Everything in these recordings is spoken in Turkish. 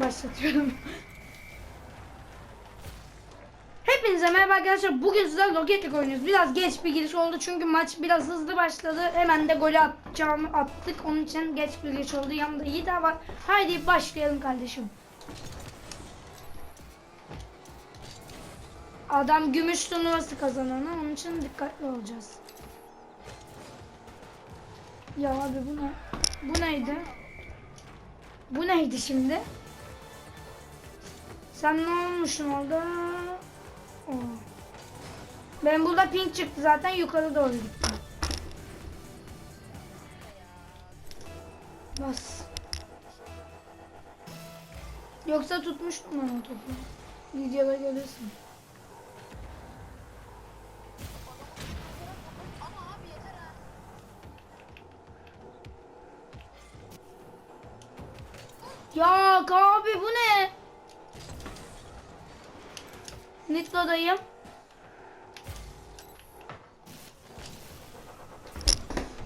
başlatıyorum. Hepinize merhaba arkadaşlar. Bugün sizlerle Rocket oynuyoruz. Biraz geç bir giriş oldu çünkü maç biraz hızlı başladı. Hemen de golü atacağımı attık. Onun için geç bir giriş oldu. Yanımda iyi de var. Haydi başlayalım kardeşim. Adam gümüş turnuvası kazananı. Onun için dikkatli olacağız. Ya abi bu ne? Bu neydi? Bu neydi şimdi? Sen ne olmuşsun orada? Oo. Ben burada pink çıktı zaten yukarı doğru gittim. Bas. Yoksa tutmuştum ben o topu. Videoda görürsün. Ya abi bu ne? Nitlo'dayım.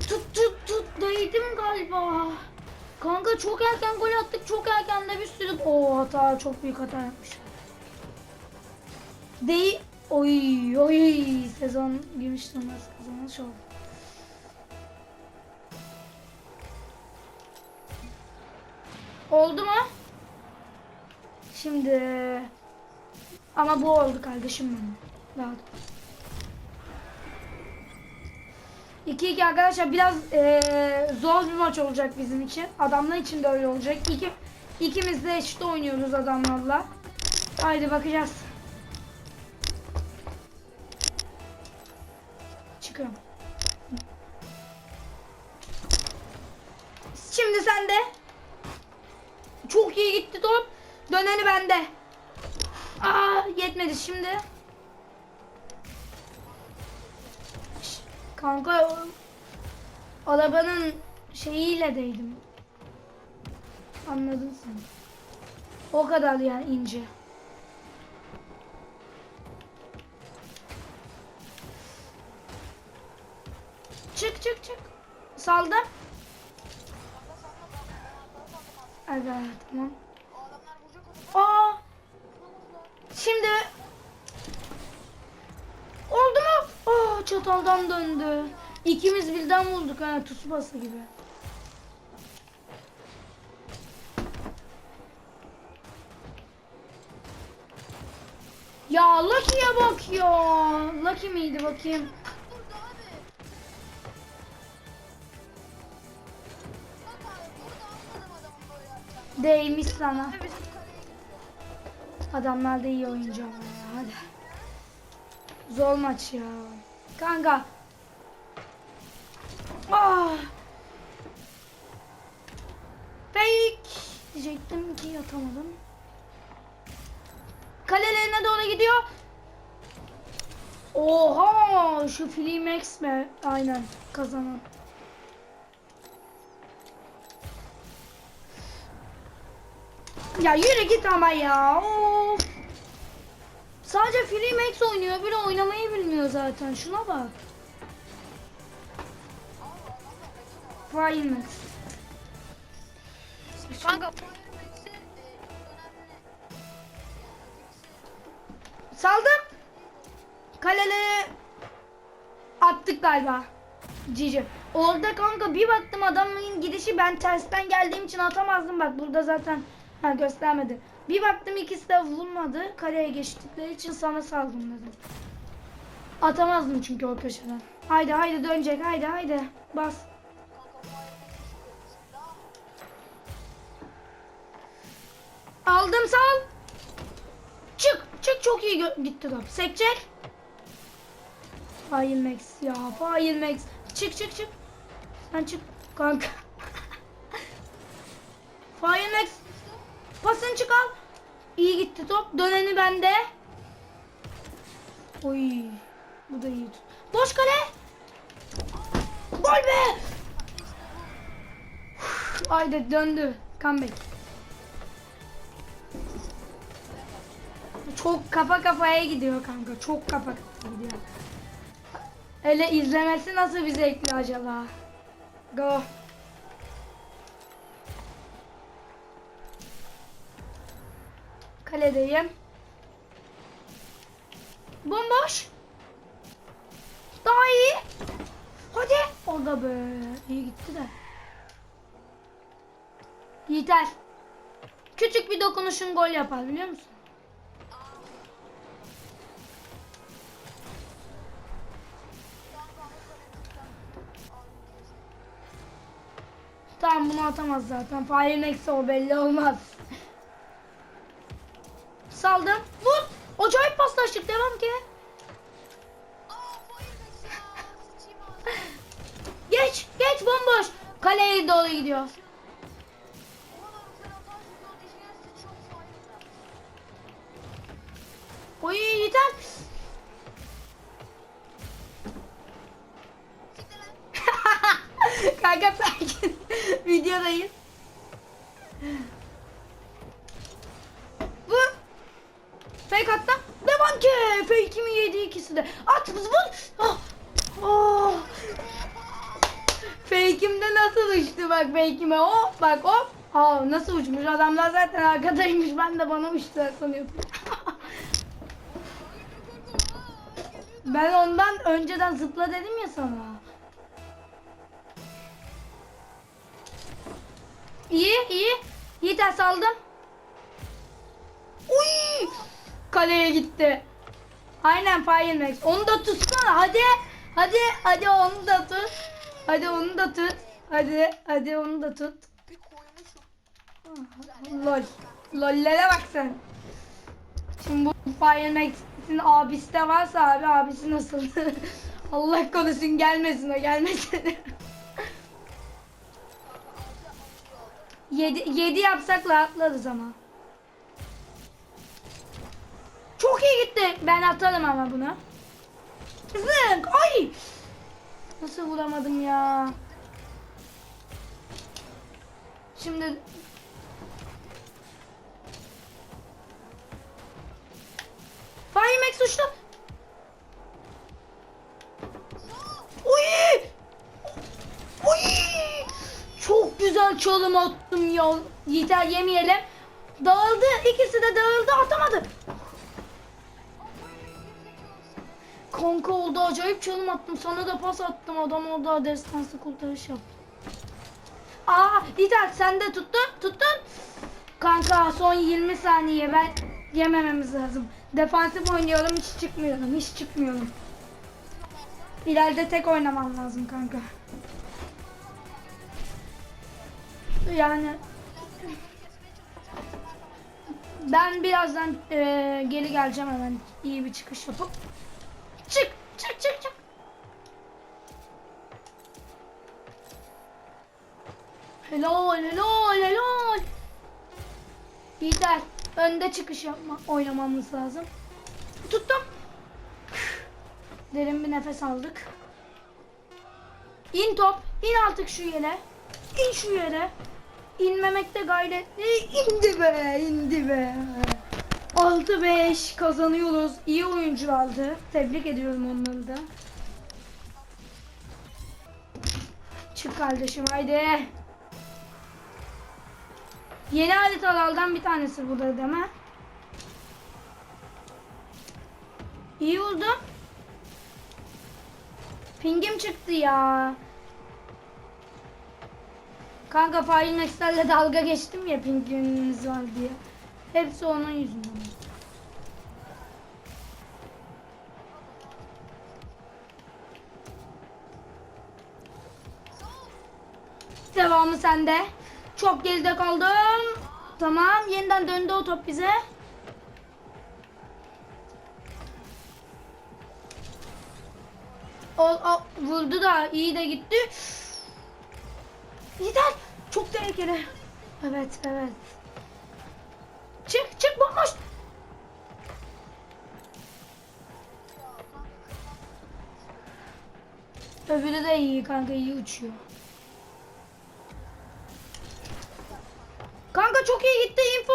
Tut tut tut değdim galiba. Kanka çok erken gol attık. Çok erken de bir sürü... Oo hata çok büyük hata yapmış. Değil. Oy oy sezon gümüş turnuvası kazanmış oldu. Oldu mu? Şimdi ama bu oldu kardeşim benim. Rahat. 2-2 arkadaşlar biraz eee, zor bir maç olacak bizim için. Adamlar için de öyle olacak. İki, ikimiz de eşit oynuyoruz adamlarla. Haydi bakacağız. Çıkıyorum. Şimdi sen de. Çok iyi gitti top. Döneni bende. Aa yetmedi şimdi. Kanka arabanın şeyiyle değdim. Anladın sen. O kadar yani ince. Çık çık çık. Saldım. Evet tamam. Şimdi oldu mu? Aa çataldan döndü. İkimiz birden bulduk ha Tsubasa gibi. Ya Lucky'ye bak ya. Lucky miydi bakayım? Değmiş sana. Adamlar da iyi oyuncu ama ya. Hadi. Zor maç ya. Kanka. Ah. Fake. Diyecektim ki atamadım. Kalelerine doğru gidiyor. Oha şu Flimax mi? Aynen kazanan. Ya yürü git ama ya. Of. Sadece Free Max oynuyor. Biri oynamayı bilmiyor zaten. Şuna bak. Fire Max. Kanka Saldım. Kaleleri attık galiba. Cici. Orada kanka bir baktım adamın gidişi ben tersten geldiğim için atamazdım. Bak burada zaten ha göstermedi. Bir baktım ikisi de vurmadı. Kaleye geçtikleri için sana saldım dedim. Atamazdım çünkü o köşeden. Haydi haydi dönecek haydi haydi. Bas. Aldım sal. Çık çık çok iyi gitti top. Sekecek. Fail Max ya Fail Max. Çık çık çık. Sen çık kanka. Fail Max. Pasını çık al. İyi gitti top. Döneni bende. Oy. Bu da iyi tut. Boş kale. Gol be. Haydi döndü. Comeback. Çok kafa kafaya gidiyor kanka. Çok kafa kafaya gidiyor. Hele izlemesi nasıl bir zevkli acaba? Go. Kaledeyim. Bomboş. Daha iyi. Hadi. Orada be. İyi gitti de. Yeter. Küçük bir dokunuşun gol yapar biliyor musun? Tamam bunu atamaz zaten. Fire eksi o belli olmaz. Saldım. Vur. Acayip paslaştık. Devam ki. Geç. Geç bomboş. Kaleye doğru gidiyor. Oy yeter. Kanka sakin. Videodayız. MP2 mi yedi ikisi de. At vur. Ah. Oh. Fake'imde nasıl uçtu bak fake'ime hop bak hop. Aa, nasıl uçmuş adamlar zaten arkadaymış ben de bana uçtular sanıyordum. ben ondan önceden zıpla dedim ya sana. İyi iyi. Yiğiter saldım. Uy! Kaleye gitti. Aynen Firemax. Onu da tutsana hadi. Hadi hadi onu da tut. Hadi onu da tut. Hadi hadi onu da tut. Koymuşum. Lol. Lollere bak sen. Şimdi bu Firemax'in abisi de varsa abi abisi nasıl? Allah korusun gelmesin o gelmesin. 7 7 yapsak rahatlarız ama. İyi gitti. Ben atarım ama bunu. Zınk. Ay. Nasıl vuramadım ya? Şimdi Firemax uçtu. Uy! Uy! Çok güzel çalım attım ya. Yeter yemeyelim. Dağıldı. İkisi de dağıldı. Atamadı. Kanka oldu. Acayip çalım attım. Sana da pas attım. Adam orada destansı kurtarış yaptı. Aa Yeter sen de tuttun. Tuttun. Kanka son 20 saniye. Ben yemememiz lazım. Defansif oynuyorum. Hiç çıkmıyorum. Hiç çıkmıyorum. İleride tek oynamam lazım kanka. Yani ben birazdan eee, geri geleceğim hemen iyi bir çıkış yapıp. Çık çık çık çık. Helal helal helal. Yeter. Önde çıkış yapma oynamamız lazım. Tuttum. Derin bir nefes aldık. İn top. İn artık şu yere. İn şu yere. İnmemekte gayretli. İndi be. indi be. 6-5 kazanıyoruz. İyi oyuncu aldı. Tebrik ediyorum onları da. Çık kardeşim haydi. Yeni haritalardan bir tanesi burada değil mi? İyi oldu. Pingim çıktı ya. Kanka Fire Next'lerle dalga geçtim ya pingimiz var diye. Hepsi onun yüzünden. Devamı sende. Çok geride kaldım. Tamam. Yeniden döndü o top bize. O, o vurdu da iyi de gitti. Yeter. Çok tehlikeli. Evet, evet. Çık, çık bomboş. Öbürü de iyi kanka, iyi uçuyor. Kanka çok iyi gitti info.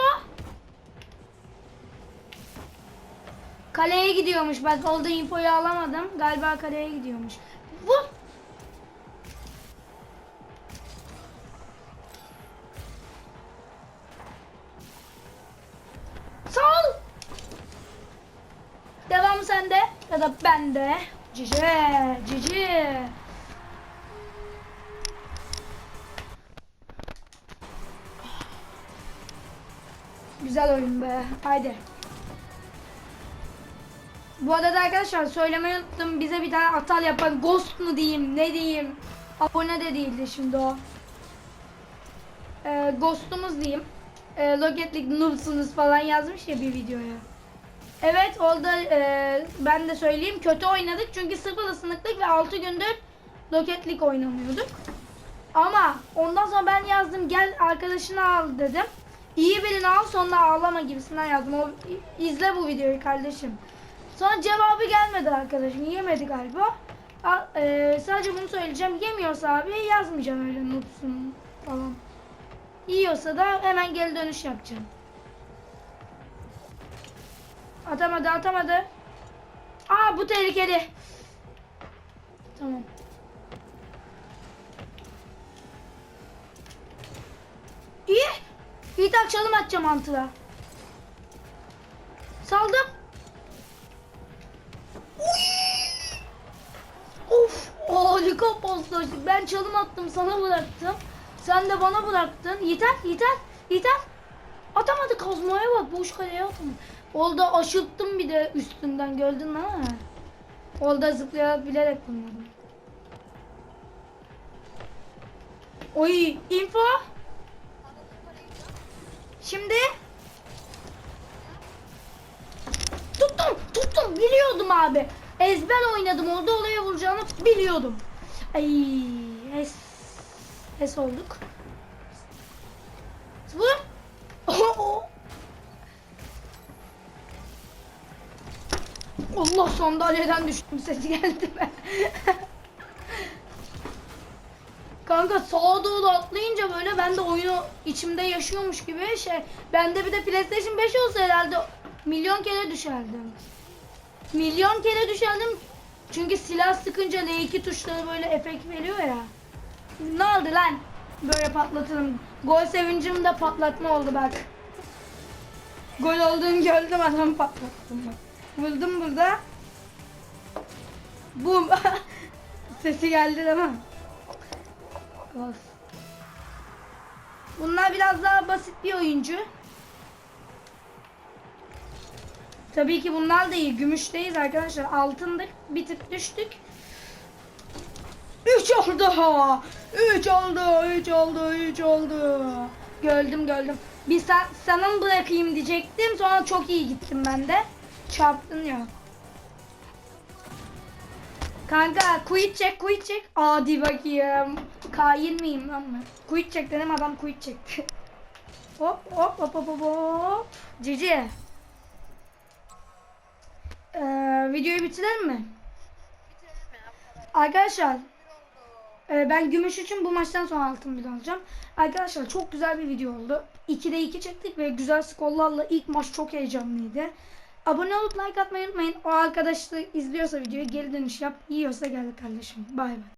Kaleye gidiyormuş. Ben orada infoyu alamadım. Galiba kaleye gidiyormuş. Bu. Sol. Devam sende ya da bende. Cici, cici. Güzel oyun be. Haydi. Bu arada arkadaşlar söylemeyi unuttum. Bize bir tane atal yapan Ghost mu diyeyim ne diyeyim. Abone de değildi şimdi o. Ee, Ghost'umuz diyeyim. Ee, Rocket League noobsunuz falan yazmış ya bir videoya. Evet orada e, ben de söyleyeyim kötü oynadık çünkü sıfır ısınıklık ve 6 gündür Rocket League oynamıyorduk. Ama ondan sonra ben yazdım gel arkadaşını al dedim. İyi birini al sonra ağlama gibisinden yazdım. O, izle bu videoyu kardeşim. Sonra cevabı gelmedi arkadaşım. Yemedi galiba. A- e, sadece bunu söyleyeceğim. Yemiyorsa abi yazmayacağım öyle nutsun falan. Yiyorsa da hemen geri dönüş yapacağım. Atamadı atamadı. Aa bu tehlikeli. Tamam. İyi tak çalım atacağım mantığa. Saldım. Of harika paslaştık. Ben çalım attım sana bıraktım. Sen de bana bıraktın. Yeter yeter yeter. Atamadı kazmaya bak boş kaleye atamadı. Orada aşırttım bir de üstünden gördün ha? Orada zıplayabilerek vurmadım. Oy info. Şimdi tuttum tuttum biliyordum abi. Ezber oynadım orada olaya vuracağını biliyordum. Ay es es olduk. Vur. Allah sandalyeden düştüm ses geldi be. Kanka sağa doğru atlayınca böyle ben de oyunu içimde yaşıyormuş gibi şey. Bende bir de PlayStation 5 olsa herhalde milyon kere düşerdim. Milyon kere düşerdim. Çünkü silah sıkınca L2 tuşları böyle efekt veriyor ya. Ne oldu lan? Böyle patlatırım. Gol sevincim de patlatma oldu bak. Gol olduğunu gördüm adam patlattım bak. Buldum burada. Bum. Sesi geldi değil mi? Of. Bunlar biraz daha basit bir oyuncu. Tabii ki bunlar da iyi. Gümüşteyiz arkadaşlar. Altındık. Bir tık düştük. 3 oldu. 3 oldu. 3 oldu. 3 oldu. Gördüm gördüm. Bir sen, sana mı bırakayım diyecektim. Sonra çok iyi gittim ben de. Çarptın ya. Kanka quit çek quit çek. Hadi bakayım. Kain miyim lan ben? Quit çek dedim adam quit çekti. hop hop hop hop hop hop. Cici. Ee, videoyu bitirelim mi? Arkadaşlar e, ben gümüş için bu maçtan sonra altın bir alacağım. Arkadaşlar çok güzel bir video oldu. 2'de 2 çektik ve güzel skorlarla ilk maç çok heyecanlıydı. Abone olup like atmayı unutmayın. O arkadaş da izliyorsa videoyu geri dönüş yap. Yiyorsa gel kardeşim. Bay bay.